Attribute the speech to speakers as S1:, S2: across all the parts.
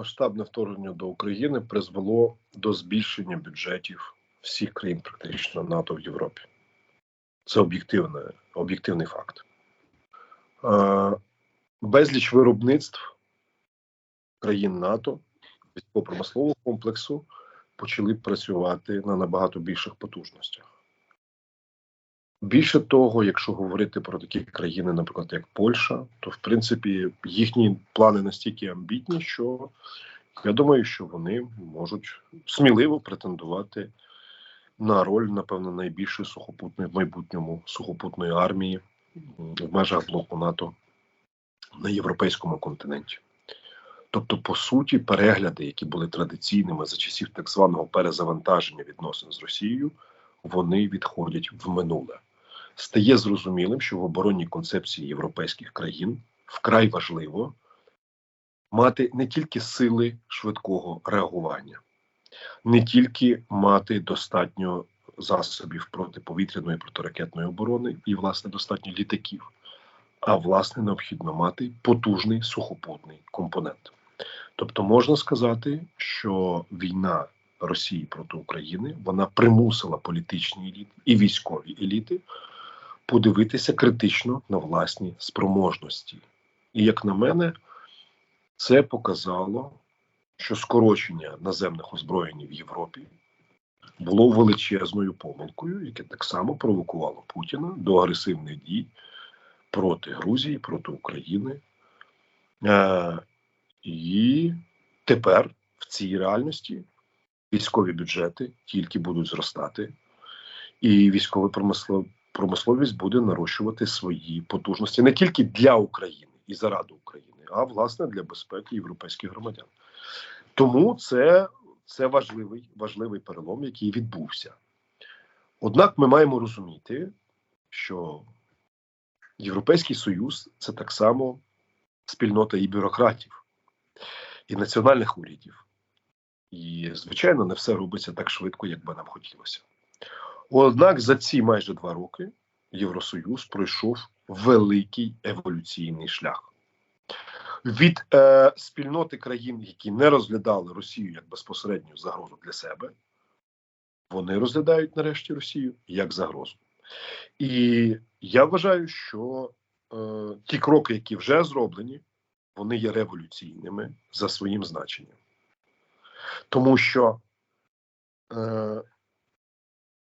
S1: Масштабне вторгнення до України призвело до збільшення бюджетів всіх країн, практично НАТО в Європі. Це об'єктивний факт. Безліч виробництв країн НАТО військово-промислового комплексу почали працювати на набагато більших потужностях. Більше того, якщо говорити про такі країни, наприклад, як Польща, то в принципі їхні плани настільки амбітні, що я думаю, що вони можуть сміливо претендувати на роль, напевно, найбільшої сухопутної в майбутньому сухопутної армії в межах блоку НАТО на європейському континенті. Тобто, по суті, перегляди, які були традиційними за часів так званого перезавантаження відносин з Росією, вони відходять в минуле. Стає зрозумілим, що в оборонній концепції європейських країн вкрай важливо мати не тільки сили швидкого реагування, не тільки мати достатньо засобів протиповітряної протиракетної оборони і, власне, достатньо літаків, а власне необхідно мати потужний сухопутний компонент. Тобто можна сказати, що війна Росії проти України вона примусила політичні еліти і військові еліти подивитися критично на власні спроможності. І як на мене, це показало, що скорочення наземних озброєнь в Європі було величезною помилкою, яке так само провокувало Путіна до агресивних дій проти Грузії, проти України. Е, І тепер в цій реальності військові бюджети тільки будуть зростати, і військова промисловість буде нарощувати свої потужності не тільки для України і заради України, а власне для безпеки європейських громадян. Тому це це важливий, важливий перелом, який відбувся. Однак ми маємо розуміти, що Європейський Союз це так само спільнота і бюрократів, і національних урядів. І, звичайно, не все робиться так швидко, як би нам хотілося. Однак за ці майже два роки Євросоюз пройшов великий еволюційний шлях від е, спільноти країн, які не розглядали Росію як безпосередню загрозу для себе. Вони розглядають нарешті Росію як загрозу. І я вважаю, що е, ті кроки, які вже зроблені, вони є революційними за своїм значенням. Тому що е,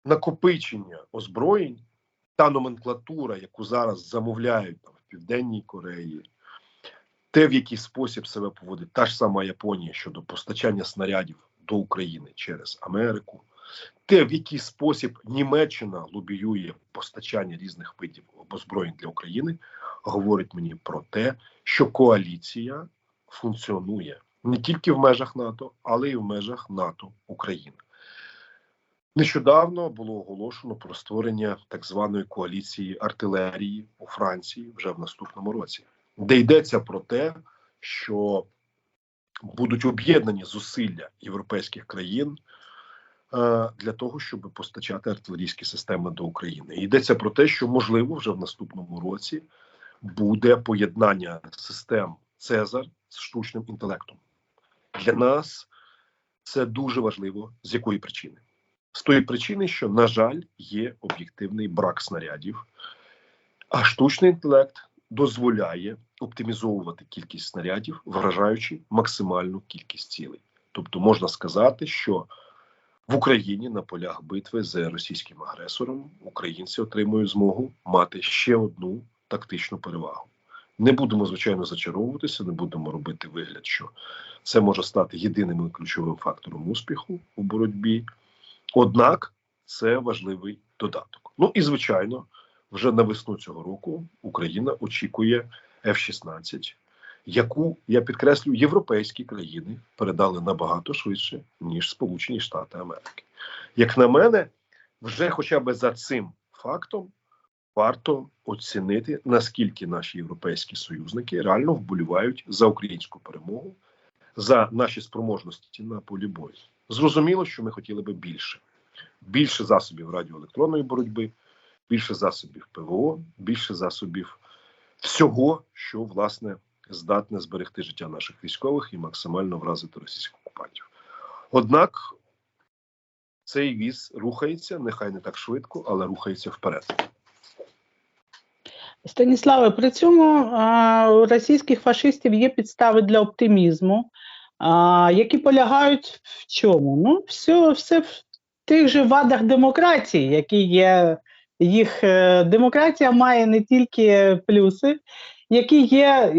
S1: накопичення озброєнь, та номенклатура, яку зараз замовляють там, в Південній Кореї, те, в який спосіб себе поводить та ж сама Японія щодо постачання снарядів до України через Америку, те, в який спосіб Німеччина лобіює постачання різних видів озброєнь для України, говорить мені про те, що коаліція функціонує не тільки в межах НАТО, але й в межах НАТО України. Нещодавно було оголошено про створення так званої коаліції артилерії у Франції вже в наступному році, де йдеться про те, що будуть об'єднані зусилля європейських країн е, для того, щоб постачати артилерійські системи до України. Йдеться про те, що можливо вже в наступному році буде поєднання систем Цезар з штучним інтелектом. Для нас це дуже важливо. З якої причини? З тої причини, що, на жаль, є об'єктивний брак снарядів, а штучний інтелект дозволяє оптимізовувати кількість снарядів, вражаючи максимальну кількість цілей. Тобто можна сказати, що в Україні на полях битви з російським агресором українці отримують змогу мати ще одну тактичну перевагу. Не будемо звичайно зачаровуватися, не будемо робити вигляд, що це може стати єдиним ключовим фактором успіху у боротьбі. Однак це важливий додаток. Ну і звичайно, вже на весну цього року Україна очікує F-16, яку я підкреслю, європейські країни передали набагато швидше ніж Сполучені Штати Америки. Як на мене, вже хоча б за цим фактом варто оцінити наскільки наші європейські союзники реально вболівають за українську перемогу, за наші спроможності на полі бою. Зрозуміло, що ми хотіли би більше: більше засобів радіоелектронної боротьби, більше засобів ПВО, більше засобів всього, що власне здатне зберегти життя наших військових і максимально вразити російських окупантів. Однак цей віз рухається, нехай не так швидко, але рухається вперед.
S2: Станіславе, при цьому у російських фашистів є підстави для оптимізму, а, які полягають в чому? Ну, все, все в тих же вадах демократії, які є. Їх е, демократія має не тільки плюси, які є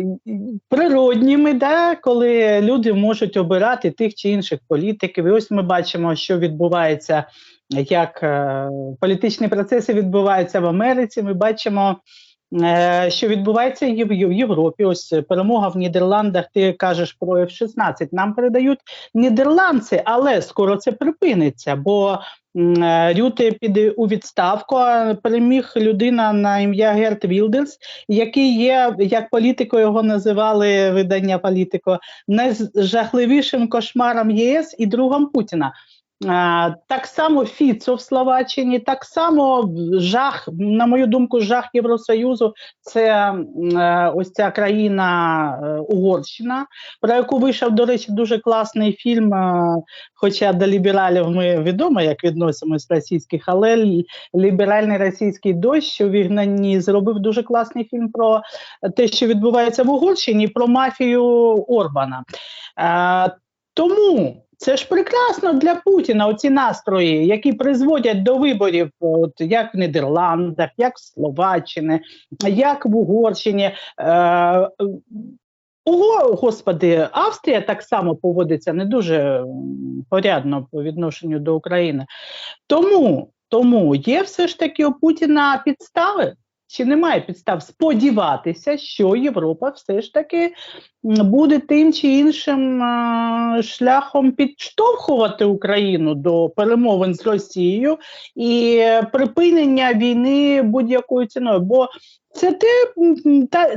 S2: природніми, да, коли люди можуть обирати тих чи інших політиків. І ось ми бачимо, що відбувається, як е, політичні процеси відбуваються в Америці. Ми бачимо. Е, Що відбувається і в Європі? Ось перемога в Нідерландах. Ти кажеш про F-16. Нам передають нідерландці, але скоро це припиниться, бо е, Рюте піде у відставку. а Переміг людина на ім'я Герт Вілдерс, який є, як політико його називали видання політико, найжахливішим кошмаром ЄС і другом Путіна. Так само Фіцо в Словаччині, так само жах, на мою думку, жах Євросоюзу це е, ось ця країна е, Угорщина, про яку вийшов, до речі, дуже класний фільм. е, Хоча до лібералів ми відомо, як відносимось російських, але ліберальний російський дощ у вігнанні зробив дуже класний фільм про те, що відбувається в Угорщині, про мафію Орбана. Тому це ж прекрасно для Путіна. Оці настрої, які призводять до виборів, от як в Нідерландах, як в Словаччині, як в Угорщині. Е, Ого, господи, Австрія так само поводиться не дуже порядно по відношенню до України. Тому, тому є все ж таки у Путіна підстави. Чи немає підстав сподіватися, що Європа все ж таки буде тим чи іншим шляхом підштовхувати Україну до перемовин з Росією і припинення війни будь-якою ціною? Бо це те,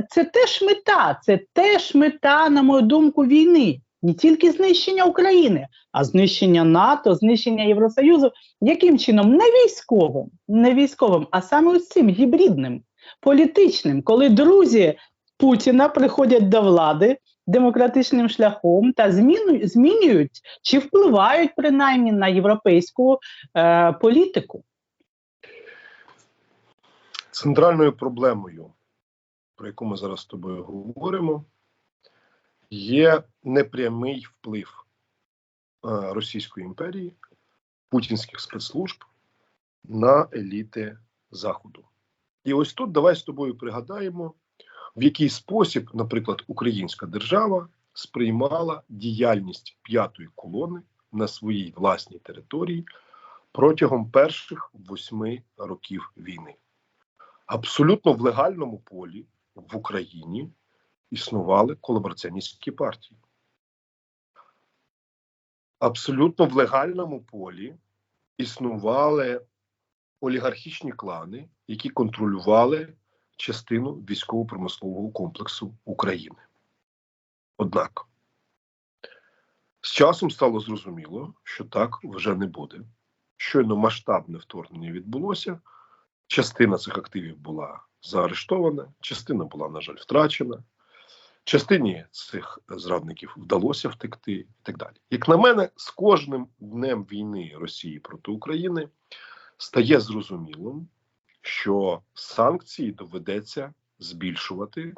S2: це теж мета, це теж мета, на мою думку, війни. Не тільки знищення України, а знищення НАТО, знищення Євросоюзу. Яким чином? Не військовим, не військовим, а саме ось цим гібридним, політичним, коли друзі Путіна приходять до влади демократичним шляхом та зміну, змінюють чи впливають принаймні на європейську е, політику.
S1: Центральною проблемою, про яку ми зараз з тобою говоримо, є непрямий вплив е, Російської імперії, путінських спецслужб на еліти Заходу. І ось тут давай з тобою пригадаємо, в який спосіб, наприклад, українська держава сприймала діяльність п'ятої колони на своїй власній території протягом перших восьми років війни. Абсолютно в легальному полі в Україні існували колабораціоністські партії. Абсолютно в легальному полі існували олігархічні клани, які контролювали частину військово-промислового комплексу України. Однак з часом стало зрозуміло, що так вже не буде. Щойно масштабне вторгнення відбулося. Частина цих активів була заарештована, частина була, на жаль, втрачена. Частині цих зрадників вдалося втекти і так далі. Як на мене, з кожним днем війни Росії проти України стає зрозумілим, що санкції доведеться збільшувати,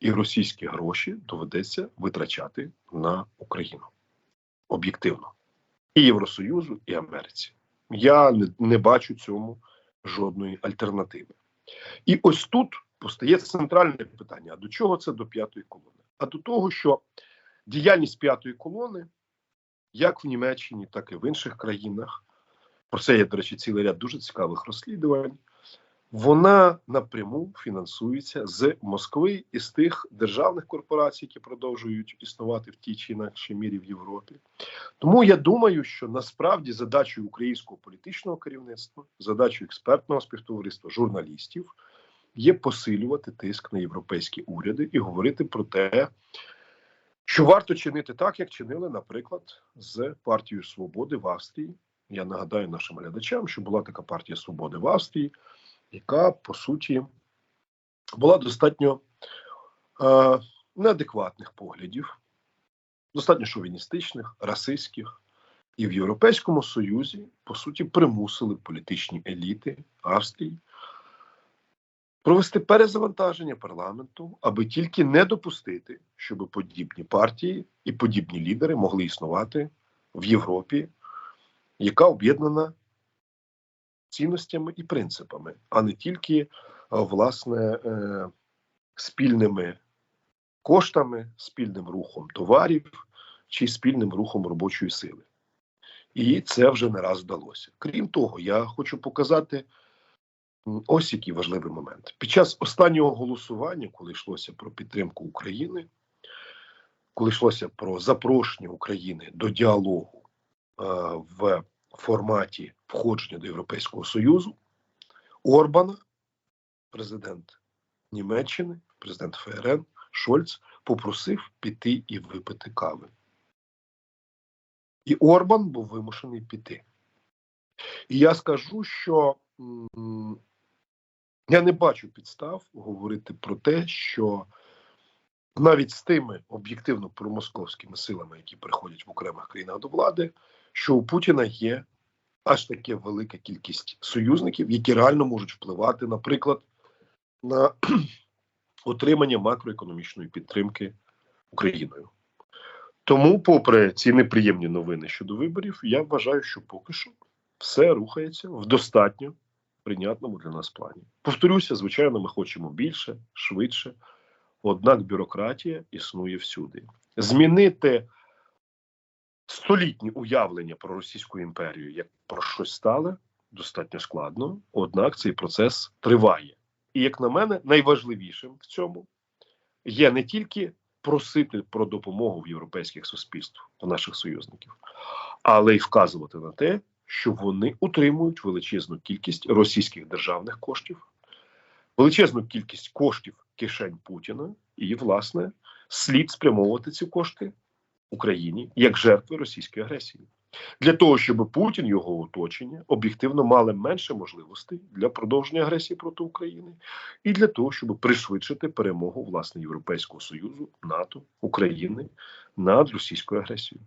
S1: і російські гроші доведеться витрачати на Україну об'єктивно і Євросоюзу, і Америці. Я не, бачу цьому жодної альтернативи. І ось тут постає центральне питання: а до чого це до п'ятої колони? А до того, що діяльність п'ятої колони, як в Німеччині, так і в інших країнах, про це є, до речі, цілий ряд дуже цікавих розслідувань. Вона напряму фінансується з Москви і з тих державних корпорацій, які продовжують існувати в тій чи інакшій мірі в Європі. Тому я думаю, що насправді задачою українського політичного керівництва, задачою експертного співтовариства, журналістів є посилювати тиск на європейські уряди і говорити про те, що варто чинити так, як чинили, наприклад, з партією Свободи в Австрії. Я нагадаю нашим глядачам, що була така партія Свободи в Австрії, яка по суті була достатньо е, неадекватних поглядів, достатньо шовіністичних, расистських, і в Європейському Союзі, по суті, примусили політичні еліти Австрії провести перезавантаження парламенту, аби тільки не допустити, щоб подібні партії і подібні лідери могли існувати в Європі, яка об'єднана цінностями і принципами, а не тільки е, власне е, спільними коштами, спільним рухом товарів чи спільним рухом робочої сили. І це вже не раз вдалося. Крім того, я хочу показати ось який важливий момент. Під час останнього голосування, коли йшлося про підтримку України, коли йшлося про запрошення України до діалогу е, в форматі входження до Європейського Союзу, Орбана, президент Німеччини, президент ФРН Шольц попросив піти і випити кави. І Орбан був вимушений піти. І я скажу, що я не бачу підстав говорити про те, що навіть з тими об'єктивно промосковськими силами, які приходять в окремих країнах до влади, що у Путіна є аж таке велика кількість союзників, які реально можуть впливати, наприклад, на отримання макроекономічної підтримки Україною. Тому, попри ці неприємні новини щодо виборів, я вважаю, що поки що все рухається в достатньо прийнятному для нас плані. Повторюся, звичайно, ми хочемо більше, швидше, однак бюрократія існує всюди. Змінити столітні уявлення про Російську імперію як про щось стале достатньо складно, однак цей процес триває. І, як на мене, найважливішим в цьому є не тільки просити про допомогу в європейських суспільств у наших союзників, але й вказувати на те, що вони утримують величезну кількість російських державних коштів, величезну кількість коштів кишень Путіна, і, власне, слід спрямовувати ці кошти Україні як жертви російської агресії. Для того, щоб Путін його оточення об'єктивно мали менше можливостей для продовження агресії проти України, і для того, щоб пришвидшити перемогу власне Європейського союзу, НАТО, України над російською агресією.